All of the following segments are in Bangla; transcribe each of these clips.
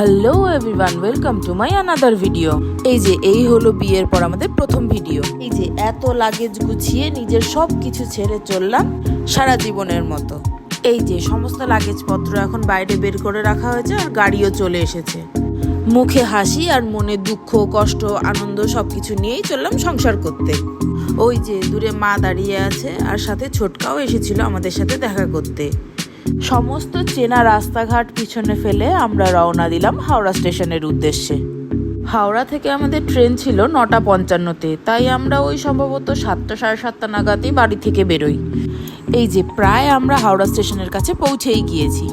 Hello everyone welcome to my another video এই যে এই হলো বিয়ের পর আমাদের প্রথম ভিডিও এই যে এত লাগেজ গুছিয়ে নিজের সব কিছু ছেড়ে চললাম সারা জীবনের মতো। এই যে সমস্ত লাগেজপত্র এখন বাইরে বের করে রাখা হয়েছে আর গাড়িও চলে এসেছে। মুখে হাসি আর মনে দুঃখ কষ্ট আনন্দ সব কিছু নিয়েই চললাম সংসার করতে। ওই যে দূরে মা দাঁড়িয়ে আছে আর সাথে ছোটকাও এসেছিল আমাদের সাথে দেখা করতে। সমস্ত চেনা রাস্তাঘাট পিছনে ফেলে আমরা রওনা দিলাম হাওড়া স্টেশনের উদ্দেশ্যে। হাওড়া থেকে আমাদের ট্রেন ছিল নটা পঞ্চান্নতে, তাই আমরা ওই সম্ভবত সাতটা সাড়ে সাতটা নাগাদই বাড়ি থেকে বেরোই। এই যে প্রায় আমরা হাওড়া স্টেশনের কাছে পৌঁছেই গিয়েছি।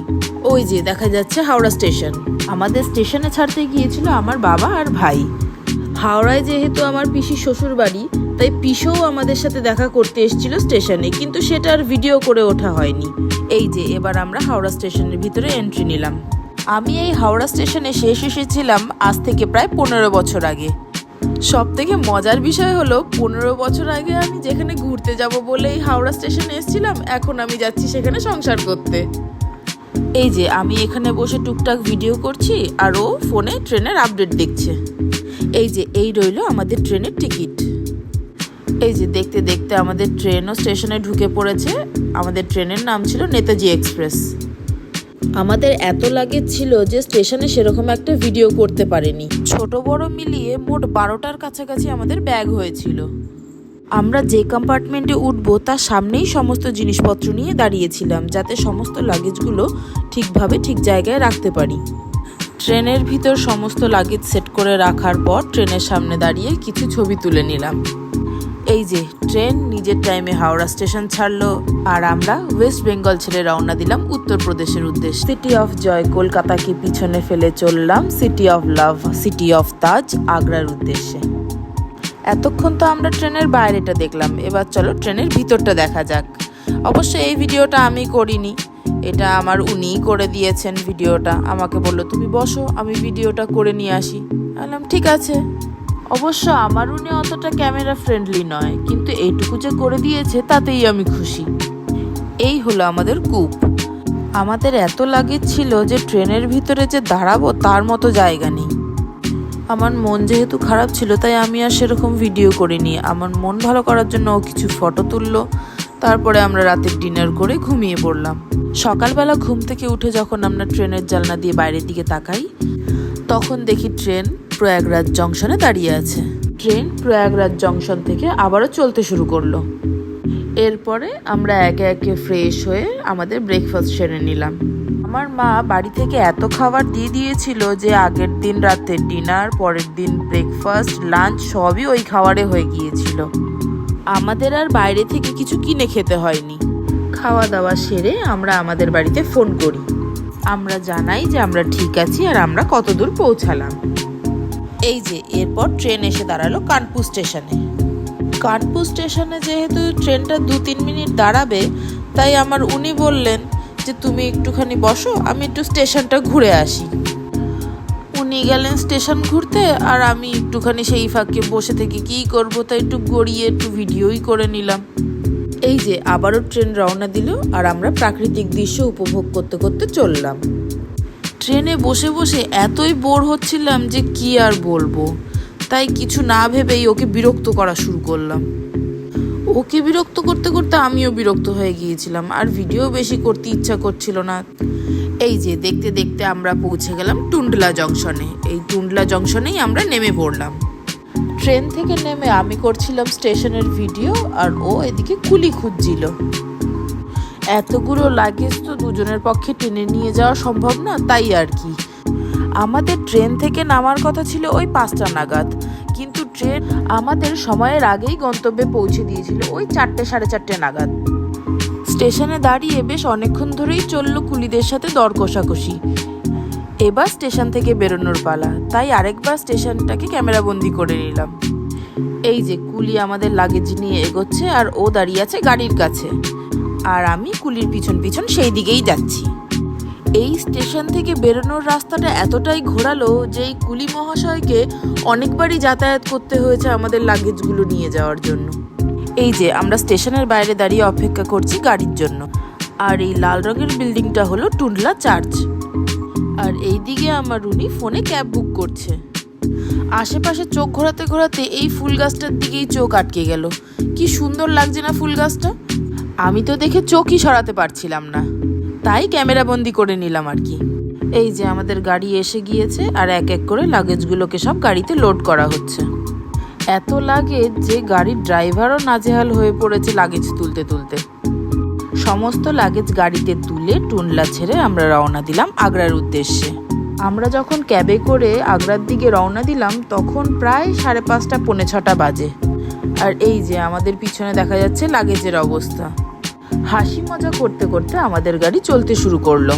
ওই যে দেখা যাচ্ছে হাওড়া স্টেশন। আমাদের স্টেশনে ছাড়তে গিয়েছিল আমার বাবা আর ভাই। হাওড়ায় যেহেতু আমার পিসি শ্বশুর বাড়ি তাই পিসোও আমাদের সাথে দেখা করতে এসেছিল স্টেশনে, কিন্তু সেটা আর ভিডিও করে ওঠা হয়নি। এই যে, এবার আমরা হাওড়া স্টেশনের ভিতরে এন্ট্রি নিলাম। আমি এই হাওড়া স্টেশনে শেষ এসেছিলাম আজ থেকে প্রায় পনেরো বছর আগে। সব থেকে মজার বিষয় হলো, পনেরো বছর আগে আমি যেখানে ঘুরতে যাব বলে এই হাওড়া স্টেশনে এসেছিলাম, এখন আমি যাচ্ছি সেখানে সংসার করতে। এই যে, আমি এখানে বসে টুকটাক ভিডিও করছি, আর ও ফোনে ট্রেনের আপডেট দেখছে। এই যে, এই রইল আমাদের ট্রেনের টিকিট। এই যে দেখতে দেখতে আমাদের ট্রেনও স্টেশনে ঢুকে পড়েছে। আমাদের ট্রেনের নাম ছিল নেতাজি এক্সপ্রেস। আমাদের এত লাগেজ ছিল যে স্টেশনে সেরকম একটা ভিডিও করতে পারেনি। ছোট বড় মিলিয়ে মোট বারোটার কাছাকাছি আমাদের ব্যাগ হয়েছিল। আমরা যে কম্পার্টমেন্টে উঠবো, তার সামনেই সমস্ত জিনিসপত্র নিয়ে দাঁড়িয়েছিলাম, যাতে সমস্ত লাগেজগুলো ঠিকভাবে ঠিক জায়গায় রাখতে পারি। ট্রেনের ভিতর সমস্ত লাগেজ সেট করে রাখার পর ট্রেনের সামনে দাঁড়িয়ে কিছু ছবি তুলে নিলাম। এই যে, ট্রেন নিজের টাইমে হাওড়া স্টেশন ছাড়লো। আর আমরা ওয়েস্ট বেঙ্গল ছেড়ে রওনা দিলাম উত্তরপ্রদেশের উদ্দেশ্যে। সিটি অফ জয় কলকাতাকে পিছনে ফেলে চললাম? City of love city of Taj আগ্রার উদ্দেশ্যে। এতক্ষণ তো আমরা ট্রেনের বাইরেটা দেখলাম। এবার চলো ট্রেনের ভিতরটা দেখা যাক। অবশ্য এই ভিডিওটা আমি করিনি। এটা আমার উনিই করে দিয়েছেন ভিডিওটা। আমাকে বলল, তুমি বসো, আমি ভিডিওটা করে নিয়ে আসি। বললাম, ঠিক আছে। অবশ্য আমার উনি অতটা ক্যামেরা ফ্রেন্ডলি নয়, কিন্তু এইটুকু যে করে দিয়েছে তাতেই আমি খুশি। এই হলো আমাদের কূপ। আমাদের এত লাগেজ ছিল যে ট্রেনের ভিতরে যে দাঁড়াবো তার মতো জায়গা নেই। আমার মন যেহেতু খারাপ ছিল, তাই আমি আর সেরকম ভিডিও করিনি। আমার মন ভালো করার জন্য ও কিছু ফটো তুললো। তারপরে আমরা রাতের ডিনার করে ঘুমিয়ে পড়লাম। সকালবেলা ঘুম থেকে উঠে যখন আমরা ট্রেনের জানলা দিয়ে বাইরের দিকে তাকাই, তখন দেখি ট্রেন প্রয়াগরাজ জংশনে দাঁড়িয়ে আছে। ট্রেন প্রয়াগরাজ জংশন থেকে আবারও চলতে শুরু করল। এরপরে আমরা একে একে ফ্রেশ হয়ে আমাদের ব্রেকফাস্ট সেরে নিলাম। আমার মা বাড়ি থেকে এত খাবার দিয়ে দিয়েছিল যে আগের দিন রাতে ডিনার, পরের দিন ব্রেকফাস্ট, লাঞ্চ সবই ওই খাবারে হয়ে গিয়েছিল। আমাদের আর বাইরে থেকে কিছু কিনে খেতে হয়নি। খাওয়া দাওয়া সেরে আমরা আমাদের বাড়িতে ফোন করি। আমরা জানাই যে আমরা ঠিক আছি আর আমরা কত দূর পৌঁছালাম। এই যে, এরপর ট্রেন এসে দাঁড়াল কানপুর স্টেশনে কানপুর স্টেশনে যেহেতু ট্রেনটা দু তিন মিনিট দাঁড়াবে, তাই আমার উনি বললেন যে, তুমি একটুখানি বসো, আমি একটু স্টেশনটা ঘুরে আসি। উনি গেলেন স্টেশন ঘুরতে, আর আমি একটুখানি সেই ফাঁকে বসে থেকে কী করব তাই একটু গড়িয়ে একটু ভিডিওই করে নিলাম। এই যে, আবারও ট্রেন রওনা দিল, আর আমরা প্রাকৃতিক দৃশ্য উপভোগ করতে করতে চললাম। ট্রেনে বসে বসে এতই বোর হচ্ছিলাম যে কি আর বলব। তাই কিছু না ভেবেই ওকে বিরক্ত করা শুরু করলাম। ওকে বিরক্ত করতে করতে আমিও বিরক্ত হয়ে গিয়েছিলাম, আর ভিডিও বেশি করতে ইচ্ছা করছিল না। এই যে, দেখতে দেখতে আমরা পৌঁছে গেলাম টুন্ডলা জংশনে। এই টুন্ডলা জংশনেই আমরা নেমে পড়লাম। ট্রেন থেকে নেমে আমি করছিলাম স্টেশনের ভিডিও, আর ও এদিকে কুলি খুঁজছিল। এতগুলো লাগেজ তো দুজনের পক্ষে টেনে নিয়ে যাওয়া সম্ভব না, তাই আর কি। আমাদের ট্রেন থেকে নামার কথা ছিল ওই পাঁচটা নাগাদ। কিন্তু ট্রেন আমাদের সময়ের আগেই গন্তব্যে পৌঁছে দিয়েছিল ওই চারটে, সাড়ে চারটে নাগাদ। স্টেশনে দাঁড়িয়ে বেশ অনেকক্ষণ ধরেই চলল কুলিদের সাথে দর কষাকষি। এবার স্টেশন থেকে বেরোনোর পালা, তাই আরেকবার স্টেশনটাকে ক্যামেরাবন্দি করে নিলাম। এই যে কুলি আমাদের লাগেজ নিয়ে এগোচ্ছে আর ও দাঁড়িয়ে আছে গাড়ির কাছে। আর আমি কুলির পিছন পিছন সেই দিকেই যাচ্ছি। এই স্টেশন থেকে বেরোনোর রাস্তাটা এতটাই ঘোরালো যে এই কুলি মহাশয়কে অনেকবারই যাতায়াত করতে হয়েছে আমাদের লাগেজগুলো নিয়ে যাওয়ার জন্য। এই যে, আমরা স্টেশনের বাইরে দাঁড়িয়ে অপেক্ষা করছি গাড়ির জন্য। আর এই লাল রঙের বিল্ডিংটা হলো টুন্ডলা চার্চ। আর এইদিকে আমার রুনি ফোনে ক্যাব বুক করছে। আশেপাশে চোখ ঘোরাতে ঘোরাতে এই ফুল গাছটার দিকেই চোখ আটকে গেল। কি সুন্দর লাগছে না ফুল গাছটা? আমি তো দেখে চোখই সরাতে পারছিলাম না। তাই ক্যামেরা বন্দি করে নিলাম আর কি। এই যে আমাদের গাড়ি এসে গিয়েছে আর এক এক করে লাগেজগুলোকে সব গাড়িতে লোড করা হচ্ছে। এত লাগেজ যে গাড়ির ড্রাইভারও নাজেহাল হয়ে পড়েছে লাগেজ তুলতে তুলতে। সমস্ত লাগেজ গাড়িতে তুলে টুনলা ছেড়ে আমরা রওনা দিলাম আগ্রার উদ্দেশ্যে। আমরা যখন ক্যাবে করে আগ্রার দিকে রওনা দিলাম, তখন প্রায় সাড়ে পাঁচটা, পৌনে ছটা বাজে। আর এই যে আমাদের পিছনে দেখা যাচ্ছে লাগেজের অবস্থা। হাসি মজা করতে করতে আমাদের গাড়ি চলতে শুরু করল।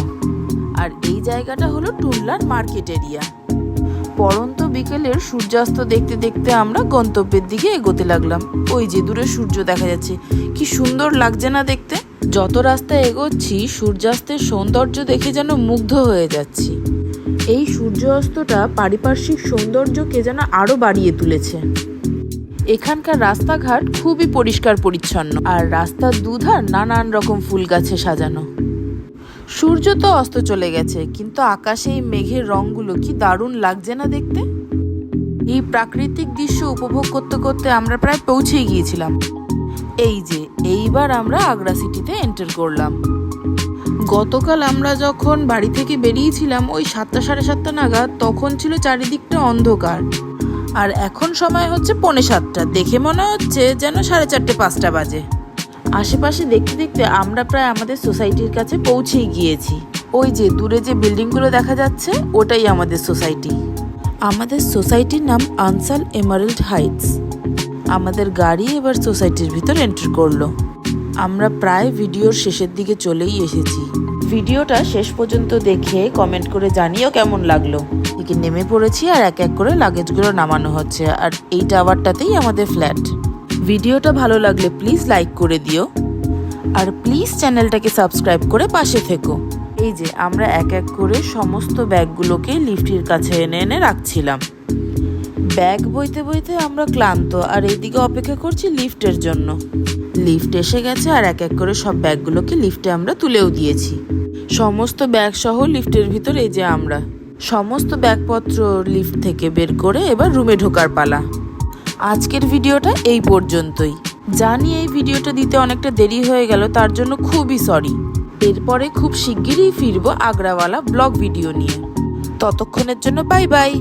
আর এই জায়গাটা হলো টুনলার মার্কেট এরিয়া। পরন্ত বিকেলের সূর্যাস্ত দেখতে দেখতে আমরা গন্তব্যের দিকে এগোতে লাগলাম। ওই যে দূরে সূর্য দেখা যাচ্ছে। কি সুন্দর লাগছে না দেখতে? যত রাস্তা এগোচ্ছি, সূর্যাস্তের সৌন্দর্য দেখে যেন মুগ্ধ হয়ে যাচ্ছি। এই সূর্য অস্তটা পারিপার্শ্বিক সৌন্দর্যকে যেন আরও বাড়িয়ে তুলেছে। এখানকার রাস্তাঘাট খুবই পরিষ্কার পরিচ্ছন্ন, আর রাস্তার দুধার নানান রকম ফুল গাছে সাজানো। সূর্য তো অস্ত চলে গেছে, কিন্তু আকাশে এই মেঘের রংগুলো কি দারুণ লাগছে না দেখতে? এই প্রাকৃতিক দৃশ্য উপভোগ করতে করতে আমরা প্রায় পৌঁছেই গিয়েছিলাম। এই যে, এইবার আমরা আগ্রা সিটিতে এন্টার করলাম। গতকাল আমরা যখন বাড়ি থেকে বেরিয়েছিলাম, ওই সাতটা সাড়ে সাতটা নাগাদ, তখন ছিল চারিদিকটা অন্ধকার। আর এখন সময় হচ্ছে পৌনে সাতটা। দেখে মনে হচ্ছে যেন সাড়ে চারটে পাঁচটা বাজে। আশেপাশে দেখতে দেখতে আমরা প্রায় আমাদের সোসাইটির কাছে পৌঁছেই গিয়েছি। ওই যে দূরে যে বিল্ডিংগুলো দেখা যাচ্ছে, ওটাই আমাদের সোসাইটি। আমাদের সোসাইটির নাম আনসাল এমারেল্ড হাইটস। আমাদের গাড়ি এবার সোসাইটির ভিতর এন্টার করল। আমরা প্রায় ভিডিওর শেষের দিকে চলেই এসেছি। ভিডিওটা শেষ পর্যন্ত দেখে কমেন্ট করে জানিও কেমন লাগল। এদিকে নেমে পড়েছি আর এক এক করে লাগেজগুলো নামানো হচ্ছে। আর এই টাওয়ারটাতেই আমাদের ফ্ল্যাট ভিডিওটা ভালো লাগলে প্লিজ লাইক করে দিও। আর প্লিজ চ্যানেলটাকে সাবস্ক্রাইব করে পাশে থেকো। এই যে, আমরা এক এক করে সমস্ত ব্যাগগুলোকে লিফটের কাছে এনে এনে রাখছিলাম। ব্যাগ বইতে বইতে আমরা ক্লান্ত, আর এইদিকে অপেক্ষা করছি লিফটের জন্য। লিফট এসে গেছে আর এক এক করে সব ব্যাগগুলোকে লিফটে আমরা তুলেও দিয়েছি। সমস্ত ব্যাগ সহ লিফটের ভিতর এই যে আমরা। সমস্ত ব্যাগপত্র লিফট থেকে বের করে এবার রুমে ঢোকার পালা। আজকের ভিডিওটা এই পর্যন্তই। জানি এই ভিডিওটা দিতে অনেকটা দেরি হয়ে গেল, তার জন্য খুবই সরি এরপরে খুব শিগগিরই ফিরবো আগ্রাওয়ালা ব্লগ ভিডিও নিয়ে। ততক্ষণের জন্য বাই বাই